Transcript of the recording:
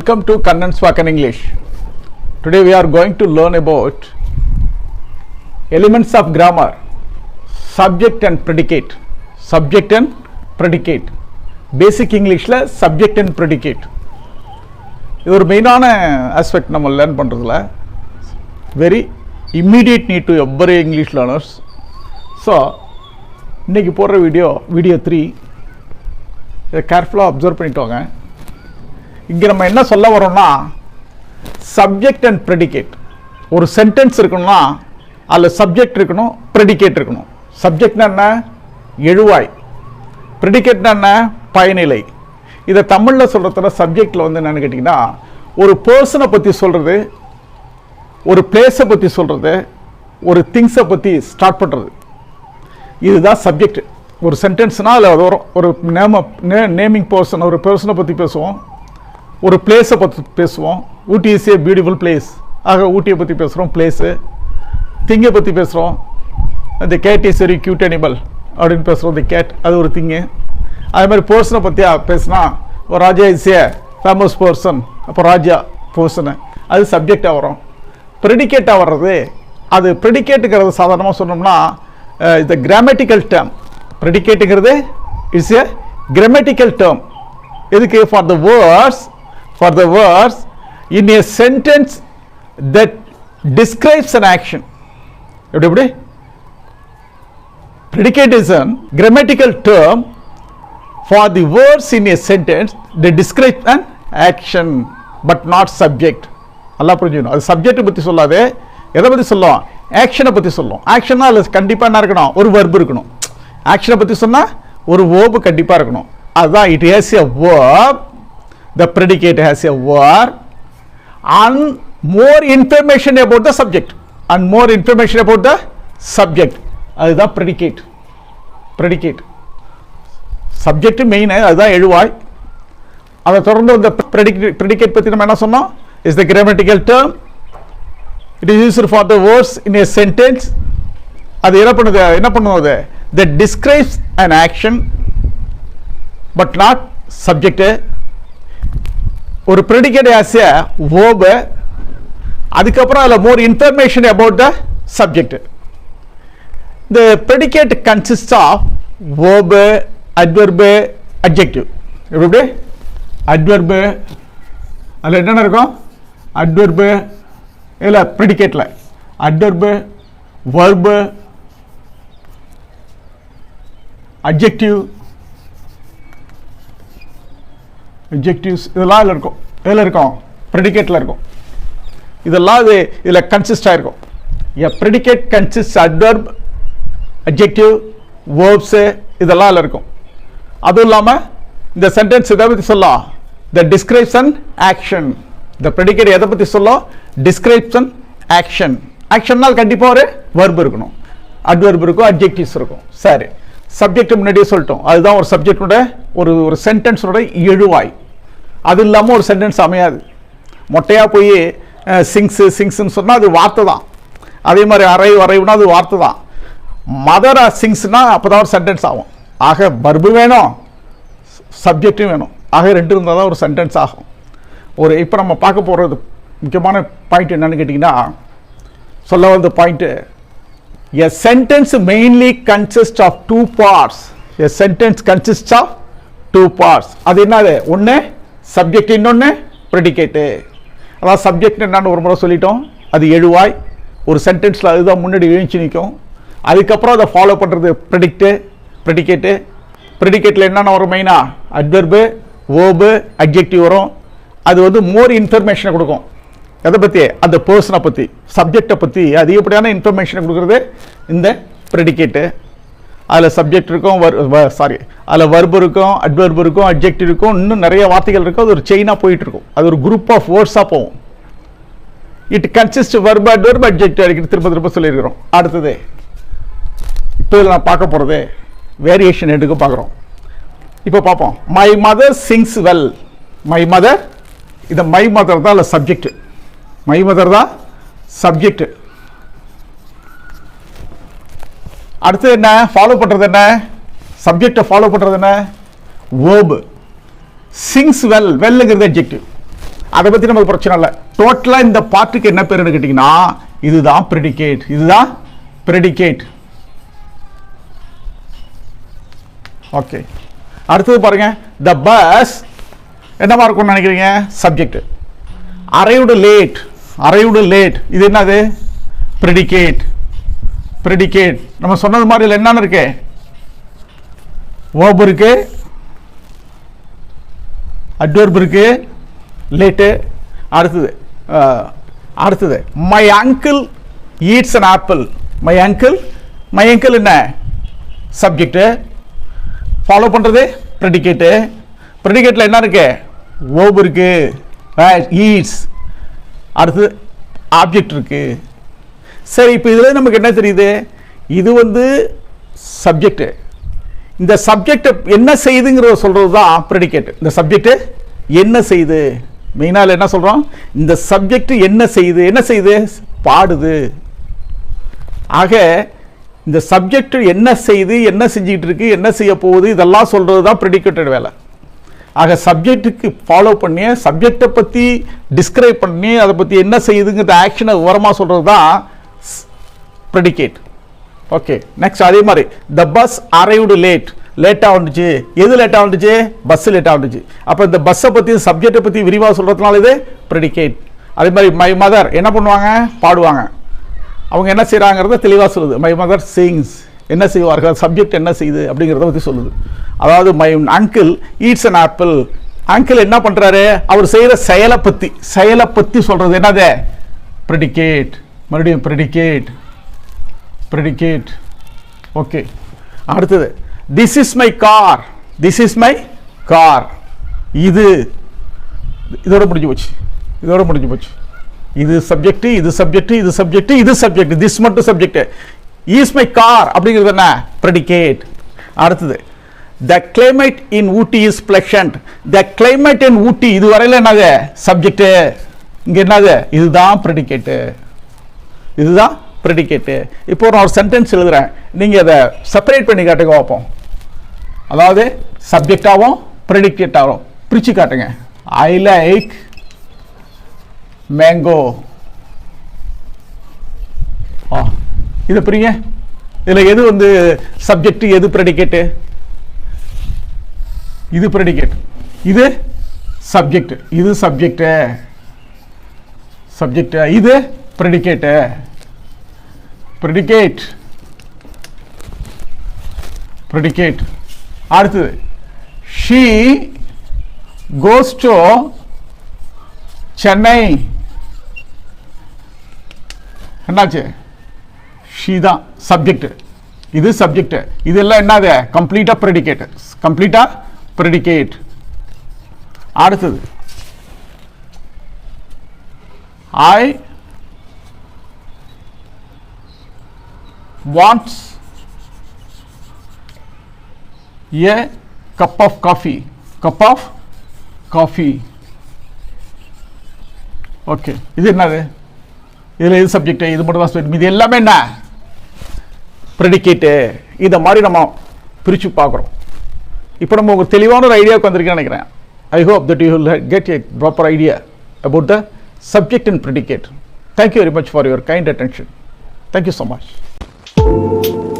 Welcome to Kannan Spoken English. Today we are going to learn about elements of grammar, subject and predicate. Subject and predicate. பேசிக் இங்கிலீஷில் subject and predicate இது ஒரு மெயினான aspect நம்ம learn பண்ணுறதுல very immediate need to every English learners so இன்றைக்கி போடுற video video three இதை கேர்ஃபுல்லாக அப்சர்வ் பண்ணிட்டோங்க இங்கே நம்ம என்ன சொல்ல வரோம்னா சப்ஜெக்ட் அண்ட் ப்ரெடிகேட் ஒரு சென்டென்ஸ் இருக்கணும்னா அதில் சப்ஜெக்ட் இருக்கணும் ப்ரெடிகேட் இருக்கணும். சப்ஜெக்ட்னா என்ன? எழுவாய். ப்ரெடிகேட்னா என்ன? பயனிலை. இதை தமிழில் சொல்கிறதுல சப்ஜெக்டில் வந்து என்னென்னு கேட்டிங்கன்னா ஒரு பர்சனை பற்றி சொல்கிறது ஒரு பிளேஸை பற்றி சொல்கிறது ஒரு திங்ஸை பற்றி ஸ்டார்ட் பண்ணுறது இதுதான் சப்ஜெக்ட் ஒரு சென்டென்ஸ்னால் அதில் வரும் ஒரு நேம நே நேமிங் பர்சன் ஒரு பர்சனை பற்றி பேசுவோம். ஒரு பிளேஸை பற்றி பேசுவோம். Ooty is a beautiful place ஆக ஊட்டியை பற்றி பேசுகிறோம் பிளேஸு திங்கை பற்றி பேசுகிறோம் இந்த cat is very cute animal அப்படின்னு பேசுகிறோம் தி கேட் அது ஒரு திங்கு அதே மாதிரி போர்ஷனை பற்றியா பேசுனா ஒரு Raja is a famous person அப்போ ராஜா போர்ஷனு அது சப்ஜெக்டாக வரும். ப்ரெடிகேட்டாக வர்றது அது ப்ரெடிகேட்டுங்கிறது சாதாரணமாக சொன்னோம்னா இந்த கிராமட்டிக்கல் டேர்ம் ப்ரெடிகேட்டுங்கிறது இட்ஸ் ஏ கிராமட்டிக்கல் டேர்ம் எதுக்கு? For the words for the words in a sentence that describes an action எப்படி எப்படி? Predicate is an grammatical term for the words in a sentence that describe an action but not subject. நல்லா புரிஞ்சுக்கணும். அது subject பற்றி சொல்லாது. எதை பற்றி சொல்லும் ஆக்ஷனை பற்றி சொல்லும் ஆக்ஷன்னா அதில் கண்டிப்பாக என்ன இருக்கணும்? ஒரு வர்பு இருக்கணும். ஆக்ஷனை பற்றி சொன்னால் ஒரு ஓபு கண்டிப்பாக இருக்கணும். அதுதான் it has a verb the predicate has a verb and more information about the subject and more information about the subject. அதுதான் ப்ரெடிகேட் ப்ரெடிகேட் சப்ஜெக்ட் மெயின் அதுதான் எழுவாய் அதை தொடர்ந்து இந்த ப்ரெடிகேட் ப்ரெடிகேட் பற்றி நம்ம என்ன சொன்னோம்? Is the grammatical term it is used for the words in a sentence அது என்ன பண்ணுது? என்ன பண்ணும் அது the describes an action but not subject ஒரு ப்ரெடிகேட் ஆஸ் எ வேர்பு அதுக்கப்புறம் அதில் more information about the subject இந்த predicate consist of verb adverb objective எப்படி அட்வர்பு அதில் என்னென்ன இருக்கும் அட்வர்பு இல்லை ப்ரெடிகேட்டில் அட்வர்பு வர்பு அப்ஜெக்டிவ் அப்ஜெக்டிவ்ஸ் இதெல்லாம் இதில் இருக்கும். இதில் இருக்கும்? ப்ரெடிகேட்டில் இருக்கும். இதெல்லாம் இது இதில் கன்சிஸ்ட் ஆகிருக்கும் a predicate consist adverb objective verbs இதெல்லாம் அதில் இருக்கும். அதுவும் இல்லாமல் இந்த சென்டென்ஸ் எதை பற்றி சொல்லலாம் த டிஸ்கிரிப்ஷன் ஆக்ஷன் இந்த ப்ரெடிகேட் எதை பற்றி சொல்லும் டிஸ்கிரிப்ஷன் ஆக்ஷன் ஆக்ஷன்னால் கண்டிப்பாக ஒரு வர்ப் இருக்கணும். அட்வர்ப் இருக்கும் அப்ஜெக்டிவ்ஸ் இருக்கும். சரி. சப்ஜெக்ட் முன்னாடியே சொல்லிட்டோம். அதுதான் ஒரு சப்ஜெக்டோட ஒரு ஒரு சென்டென்ஸோட எழுவாய். அது இல்லாமல் ஒரு சென்டென்ஸ் அமையாது. மொட்டையாக போய் சிங்ஸு சிங்ஸ்ன்னு சொன்னால் அது வார்த்தை தான். அதே மாதிரி அரை வரைவுனா அது வார்த்தை தான். மதர் சிங்ஸ்னால் அப்போ தான் ஒரு சென்டென்ஸ் ஆகும். ஆக பர்பு வேணும் சப்ஜெக்டும் வேணும். ஆக ரெண்டு இருந்தால் தான் ஒரு சென்டென்ஸ் ஆகும். ஒரு இப்போ நம்ம பார்க்க போகிறது முக்கியமான பாயிண்ட் என்னன்னு கேட்டிங்கன்னா சொல்ல வந்த point a sentence mainly consist of two parts a sentence consist of two parts அது என்னது? ஒன்று சப்ஜெக்ட் இன்னொன்று ப்ரெடிகேட்டு அதாவது சப்ஜெக்ட் என்னன்னு ஒரு முறை சொல்லிட்டோம். அது எழுவாய். ஒரு சென்டென்ஸில் அதுதான் முன்னாடி எழுந்துச்சு நிற்கும் அதுக்கப்புறம் அதை ஃபாலோ பண்ணுறது ப்ரெடிக்ட்டு ப்ரெடிகேட்டு ப்ரெடிகேட்டில் என்னென்ன வரும் மெயினாக அட்வர்பு வேர்பு அப்ஜெக்டிவ் வரும். அது வந்து மோர் இன்ஃபர்மேஷனை கொடுக்கும். எதை பற்றி அந்த பர்சனை பற்றி சப்ஜெக்டை பற்றி அதிகப்படியான இன்ஃபர்மேஷனை கொடுக்குறது? இந்த ப்ரெடிகேட்டு அதில் சப்ஜெக்ட் இருக்கும் வர் சாரி அதில் வர்பு இருக்கும் அட்வர்பு இருக்கும் அப்ஜெக்ட் இருக்கும் இன்னும் நிறைய வார்த்தைகள் இருக்கும் அது ஒரு செயினாக போயிட்டு இருக்கும் அது ஒரு குரூப் ஆஃப் வேர்ட்ஸாக போகும். It consist verb adverb object அடிக்கிட்டு திரும்ப திரும்ப சொல்லியிருக்கிறோம். அடுத்தது இப்போ இதில் நான் பார்க்க போகிறது வேரியேஷன் எடுக்க பார்க்குறோம். இப்போ பார்ப்போம். My mother sings well my mother இந்த மை மதர் தான் இல்லை சப்ஜெக்ட் மை மதர் தான் சப்ஜெக்ட் அடுத்து என்ன? ஃபாலோ பண்ணுறது என்ன? சப்ஜெக்டை ஃபாலோ பண்ணுறது என்ன? வேர்பு சிங்ஸ் வெல் வெல்லுங்கிறது அப்ஜெக்டிவ் அதை பற்றி நமக்கு பிரச்சனை இல்லை. டோட்டலாக இந்த பாட்டுக்கு என்ன பேருன்னு கேட்டிங்கன்னா இதுதான் ப்ரெடிகேட் இதுதான் ப்ரெடிகேட் ஓகே அடுத்தது பாருங்க. த பஸ் என்னவா இருக்கும்னு நினைக்கிறீங்க? Subject arrived late arrived late இது என்னது? ப்ரெடிகேட் ப்ரெடிகேட் நம்ம சொன்னது மாதிரி இல்லை என்னென்ன இருக்கு? ஓப் இருக்கு. அட்வர்ப் இருக்கு. லேட்டு அடுத்தது அடுத்தது my uncle eats an apple my uncle my uncle என்ன? சப்ஜெக்ட்டு ஃபாலோ பண்ணுறது ப்ரெடிகேட்டு ப்ரெடிகேட்டில் என்ன இருக்கு? ஓப் இருக்கு. ஈட்ஸ் அடுத்து ஆப்ஜெக்ட் இருக்குது சரி இப்போ இதில் நமக்கு என்ன தெரியுது? இது வந்து சப்ஜெக்டு இந்த சப்ஜெக்டை என்ன செய்யுதுங்கிறத சொல்கிறது தான் ப்ரெடிகேட் இந்த சப்ஜெக்டு என்ன செய்யுது மெயினால் என்ன சொல்கிறோம் இந்த சப்ஜெக்ட் என்ன செய்யுது என்ன செய்யுது பாடுது. ஆக இந்த சப்ஜெக்ட் என்ன செய்யுது என்ன செஞ்சுக்கிட்டு இருக்கு என்ன செய்ய போகுது இதெல்லாம் சொல்கிறது தான் ப்ரெடிகேட்டட் வேலை. ஆக சப்ஜெக்ட்டுக்கு ஃபாலோ பண்ணி சப்ஜெக்டை பற்றி டிஸ்கிரைப் பண்ணி அதை பற்றி என்ன செய்யுதுங்கிற ஆக்ஷனை விவரமாக சொல்கிறது தான் ப்ரெடிகேட் ஓகே நெக்ஸ்ட் அதே மாதிரி த பஸ் அரைவ்டு லேட் லேட்டாக வந்துச்சு. எது லேட்டாக வந்துச்சு? பஸ் லேட்டாக வந்துச்சு. அப்போ இந்த பஸ்ஸை பற்றி சப்ஜெக்டை பற்றி விரிவாக சொல்கிறதுனால இது ப்ரெடிகேட் அதே மாதிரி மை மதர் என்ன பண்ணுவாங்க? பாடுவாங்க. அவங்க என்ன செய்கிறாங்கிறத தெளிவாக சொல்லுது. மை மதர் சிங்ஸ் என்ன செய்வார்கள்? சப்ஜெக்ட் என்ன செய்யுது அப்படிங்கிறத பற்றி சொல்லுது. அதாவது my uncle eats an apple uncle என்ன பண்ணுறாரு அவர் செய்கிற செயலை பற்றி செயலை பற்றி சொல்கிறது என்னது? ப்ரெடிகேட் மறுபடியும் ப்ரெடிகேட் ப்ரெடிகேட் ஓகே அடுத்தது this is my car this is my car இது இதோட முடிஞ்சு போச்சு. இதோட முடிஞ்சு போச்சு. இது சப்ஜெக்ட் இது சப்ஜெக்ட் இது சப்ஜெக்ட் இது சப்ஜெக்ட் திஸ் மட்டும் சப்ஜெக்ட் இஸ் மை கார் அப்படிங்கிறது என்ன? ப்ரெடிகேட் அடுத்தது the climate in Ooty is pleasant the climate in Ooty இது வரையில் என்னது? சப்ஜெக்ட் இங்கே என்னது? இதுதான் ப்ரெடிகேட்டு இதுதான் ப்ரெடிகேட்டு இப்போ நான் ஒரு சென்டென்ஸ் எழுதுறேன். நீங்கள் அதை செப்பரேட் பண்ணி காட்டுங்க பார்ப்போம். அதாவது சப்ஜெக்டாகவும் ப்ரெடிகேட்டாகவும் பிரித்து காட்டுங்க. ஐ லைக் மேங்கோ ஆ இதை புரியுங்க இதில் எது வந்து சப்ஜெக்ட் எது ப்ரெடிகேட்டு இது ப்ரெடிகேட் இது சப்ஜெக்ட் இது சப்ஜெக்ட்டு சப்ஜெக்ட் இது ப்ரெடிகேட்டு ப்ரெடிகேட் ப்ரெடிகேட் அடுத்தது ஷீ கோஸ் டு சென்னை என்னாச்சு ஷீ தான் சப்ஜெக்ட் இது சப்ஜெக்ட் இதெல்லாம் என்னது கம்ப்ளீட்டாக ப்ரெடிகேட் கம்ப்ளீட்டாக ப்ரெடிகேட் அடுத்தது I wants a cup of coffee. Cup of coffee. Okay இது என்னது? இதில் இது சப்ஜெக்ட் இது மட்டும் தான் subject. இது எல்லாமே என்ன? ப்ரெடிகேட்டு இதை மாதிரி நம்ம பிரித்து பார்க்குறோம். இப்போ நம்ம ஒரு தெளிவான ஒரு ஐடியாவுக்கு வந்திருக்கேன்னு நினைக்கிறேன். I hope that you will get a proper idea about the subject and predicate thank you very much for your kind attention thank you so much Thank you.